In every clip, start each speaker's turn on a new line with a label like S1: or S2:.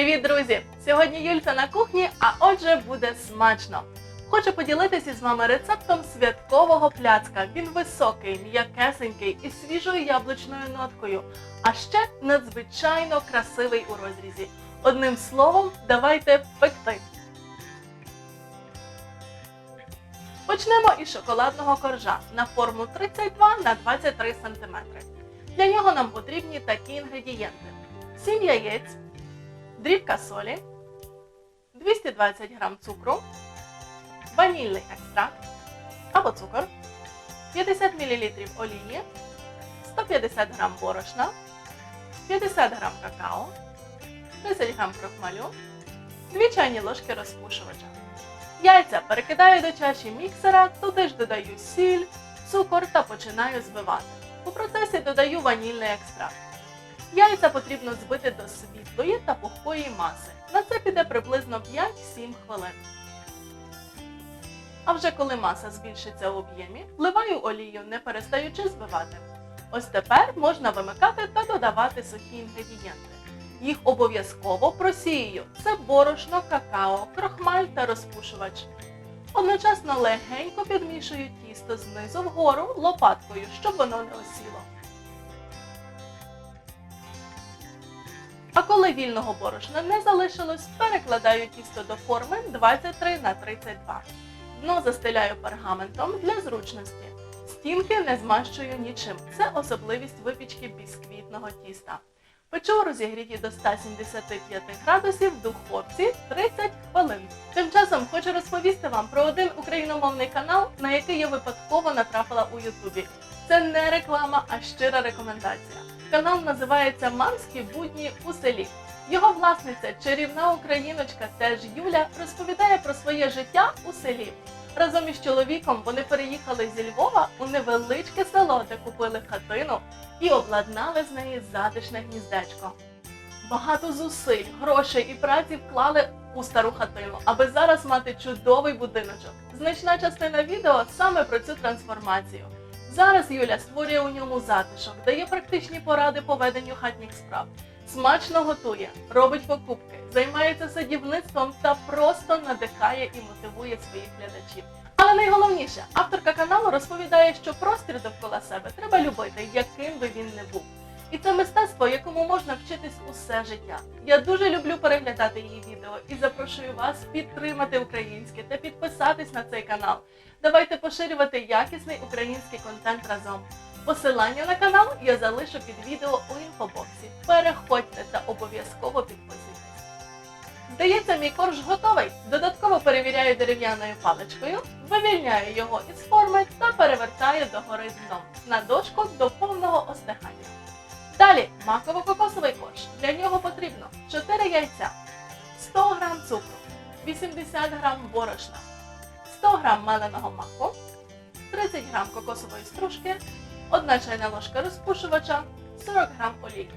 S1: Привіт, друзі! Сьогодні Юльця на кухні, а отже, буде смачно. Хочу поділитися з вами рецептом святкового пляцка. Він високий, м'якесенький і свіжою яблучною ноткою, а ще надзвичайно красивий у розрізі. Одним словом, давайте пекти. Почнемо із шоколадного коржа на форму 32 на 23 см. Для нього нам потрібні такі інгредієнти: 7 яєць, дрібка солі, 220 г цукру, ванільний екстракт або цукор, 50 мл олії, 150 г борошна, 50 г какао, 30 г крохмалю, 2 чайні ложки розпушувача. Яйця перекидаю до чаші міксера, туди ж додаю сіль, цукор та починаю збивати. У процесі додаю ванільний екстракт. Яйця потрібно збити до світлої та пухкої маси. На це піде приблизно 5-7 хвилин. А вже коли маса збільшиться в об'ємі, вливаю олію, не перестаючи збивати. Ось тепер можна вимикати та додавати сухі інгредієнти. Їх обов'язково просіюю. Це борошно, какао, крохмаль та розпушувач. Одночасно легенько підмішую тісто знизу вгору лопаткою, щоб воно не осіло. Вільного борошна не залишилось, перекладаю тісто до форми 23 на 32. Дно застеляю пергаментом для зручності. Стінки не змащую нічим. Це особливість випічки бісквітного тіста. Печу у розігріті до 175 градусів духовці 30 хвилин. Тим часом хочу розповісти вам про один україномовний канал, на який я випадково натрапила у Ютубі. Це не реклама, а щира рекомендація. Канал називається Мамські будні у селі. Його власниця, чарівна україночка, теж Юля, розповідає про своє життя у селі. Разом із чоловіком вони переїхали зі Львова у невеличке село, де купили хатину і обладнали з неї затишне гніздечко. Багато зусиль, грошей і праці вклали у стару хатину, аби зараз мати чудовий будиночок. Значна частина відео саме про цю трансформацію. Зараз Юля створює у ньому затишок, дає практичні поради по веденню хатніх справ, смачно готує, робить покупки, займається садівництвом та просто надихає і мотивує своїх глядачів. Але найголовніше, авторка каналу розповідає, що простір довкола себе треба любити, яким би він не був. І це мистецтво, якому можна вчитись усе життя. Я дуже люблю переглядати її відео і запрошую вас підтримати українське та підписатись на цей канал. Давайте поширювати якісний український контент разом. Посилання на канал я залишу під відео у інфобоксі. Переходьте та обов'язково підписуйтесь. Здається, мій корж готовий. Додатково перевіряю дерев'яною паличкою, вивільняю його із форми та перевертаю догори дном на дошку до повного остигання. Далі маково-кокосовий корж. Для нього потрібно 4 яйця, 100 г цукру, 80 г борошна, 100 г меленого маку, 30 г кокосової стружки, 1 чайна ложка розпушувача, 40 г олії.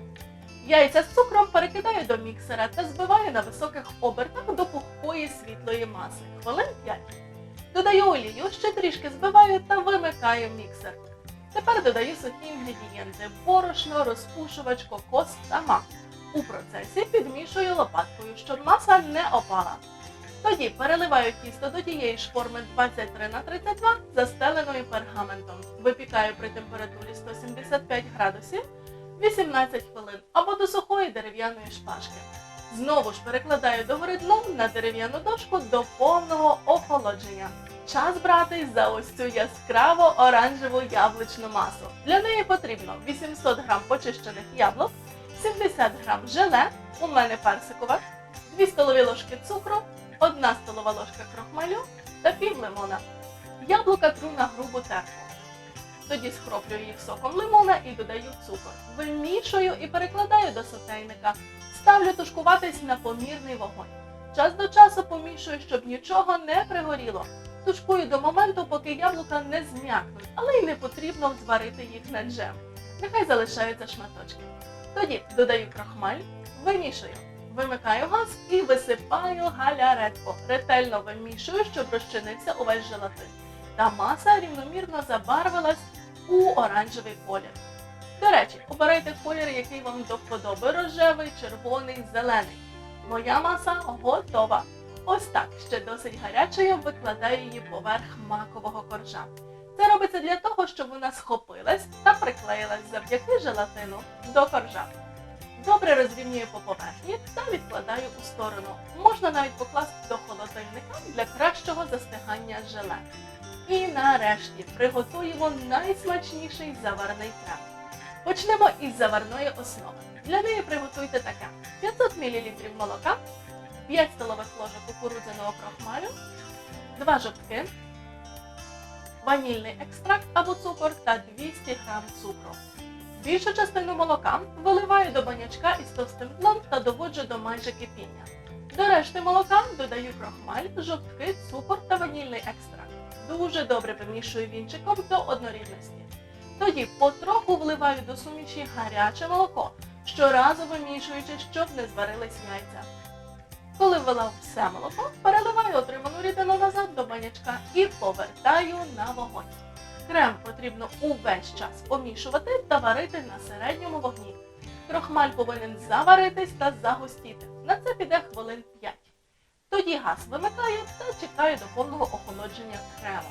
S1: Яйця з цукром перекидаю до міксера та збиваю на високих обертах до пухкої світлої маси. Хвилин 5. Додаю олію, ще трішки збиваю та вимикаю міксер. Тепер додаю сухі інгредієнти борошно, розпушувач, кокос та мак. У процесі підмішую лопаткою, щоб маса не опала. Тоді переливаю тісто до тієї ж форми 23 на 32 застеленою пергаментом. Випікаю при температурі 175 градусів 18 хвилин або до сухої дерев'яної шпажки. Знову ж перекладаю догори дном на дерев'яну дошку до повного охолодження. Час брати за ось цю яскраво оранжеву яблучну масу. Для неї потрібно 800 г почищених яблук, 70 г желе, у мене персикове, 2 столові ложки цукру, 1 столова ложка крохмалю та пів лимона. Яблука тру на грубу терку. Тоді схроплюю їх соком лимона і додаю цукор. Вимішую і перекладаю до сотейника. Ставлю тушкуватись на помірний вогонь. Час до часу помішую, щоб нічого не пригоріло. Тушкую до моменту, поки яблука не зм'якнуть, але й не потрібно зварити їх на джем. Нехай залишаються шматочки. Тоді додаю крохмаль, вимішую. Вимикаю газ і висипаю галяретку. Ретельно вимішую, щоб розчинився увесь желатин. Та маса рівномірно забарвилась у оранжевий колір. До речі, обирайте колір, який вам до вподоби рожевий, червоний, зелений. Моя маса готова. Ось так, ще досить гарячою, викладаю її поверх макового коржа. Це робиться для того, щоб вона схопилась та приклеїлась завдяки желатину до коржа. Добре розрівнюю по поверхні та відкладаю у сторону. Можна навіть покласти до холодильника для кращого застигання желе. І нарешті приготуємо найсмачніший заварний крем. Почнемо із заварної основи. Для неї приготуйте таке: 500 мл молока, 5 столових ложок кукурудзяного крохмалю, 2 жовтки, ванільний екстракт або цукор та 200 г цукру. Більшу частину молока виливаю до банячка із товстим дном та доводжу до майже кипіння. До решти молока додаю крохмаль, жовтки, цукор та ванільний екстракт. Дуже добре вимішую вінчиком до однорідності. Тоді потроху вливаю до суміші гаряче молоко, щоразу вимішуючи, щоб не зварились яйця. Коли ввела все молоко, переливаю отриману рідину назад до банячка і повертаю на вогонь. Крем потрібно увесь час помішувати та варити на середньому вогні. Крохмаль повинен заваритись та загустіти. На це піде хвилин 5. Тоді газ вимикаю та чекаю до повного охолодження крему.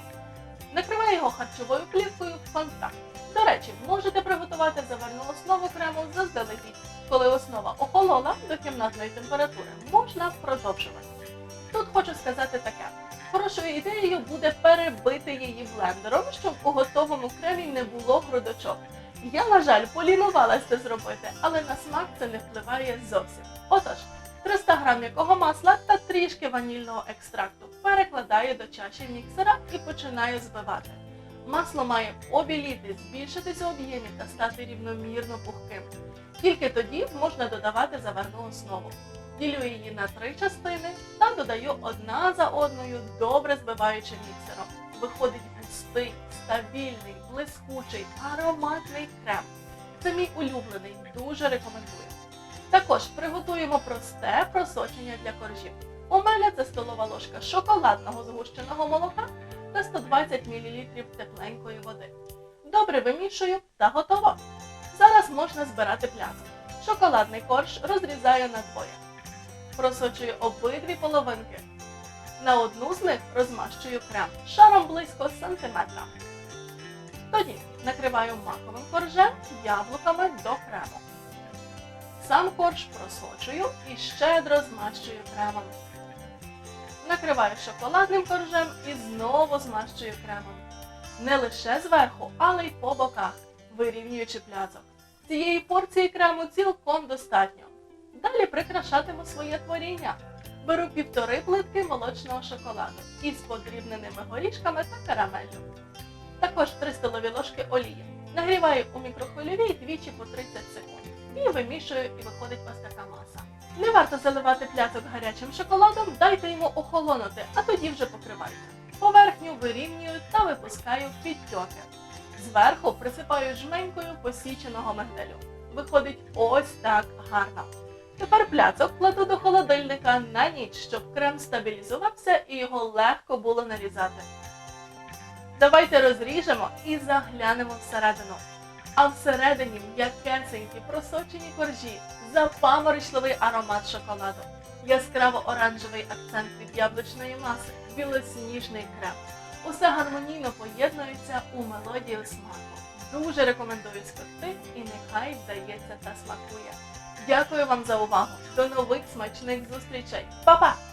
S1: Накриваю його харчовою плівкою в контакт. До речі, можете приготувати заварну основу крему заздалегідь. Коли основа охолола до кімнатної температури, можна продовжувати. Тут хочу сказати таке. Хорошою ідеєю буде перебити її блендером, щоб у готовому кремі не було грудочок. Я, на жаль, полінувалася це зробити, але на смак це не впливає зовсім. Отож, 300 г м'якого масла та трішки ванільного екстракту перекладаю до чаші міксера і починаю збивати. Масло має обіліти, збільшитись у об'ємі та стати рівномірно пухким. Тільки тоді можна додавати заварну основу. Ділю її на три частини та додаю одна за одною, добре збиваючи міксером. Виходить густий, стабільний, блискучий, ароматний крем. Це мій улюблений, дуже рекомендую. Також приготуємо просте просочення для коржів. У мене це столова ложка шоколадного згущеного молока та 120 мл тепленької води. Добре вимішую та готово. Зараз можна збирати пляцок. Шоколадний корж розрізаю на двоє. Просочую обидві половинки. На одну з них розмащую крем шаром близько сантиметра. Тоді накриваю маковим коржем яблуками до крему. Сам корж просочую і щедро змащую кремом. Накриваю шоколадним коржем і знову змащую кремом. Не лише зверху, але й по боках, вирівнюючи пляцок. Цієї порції крему цілком достатньо. Далі прикрашатиму своє творіння. Беру півтори плитки молочного шоколаду із подрібненими горішками та карамеллю. Також 3 столові ложки олії. Нагріваю у мікрохвильовій двічі по 30 секунд. І вимішую, і виходить ось така маса. Не варто заливати пляцок гарячим шоколадом, дайте йому охолонути, а тоді вже покривайте. Поверхню вирівнюю та випускаю підтьоки. Зверху присипаю жменькою посіченого мигдалю. Виходить ось так гарно. Тепер пляцок кладу до холодильника на ніч, щоб крем стабілізувався і його легко було нарізати. Давайте розріжемо і заглянемо всередину. А всередині м'якесенькі просочені коржі, запаморочливий аромат шоколаду, яскраво оранжевий акцент від яблучної маси, білосніжний крем. Усе гармонійно поєднується у мелодію смаку. Дуже рекомендую спекти і нехай вдається та смакує. Дякую вам за увагу. До нових смачних зустрічей. Па-па!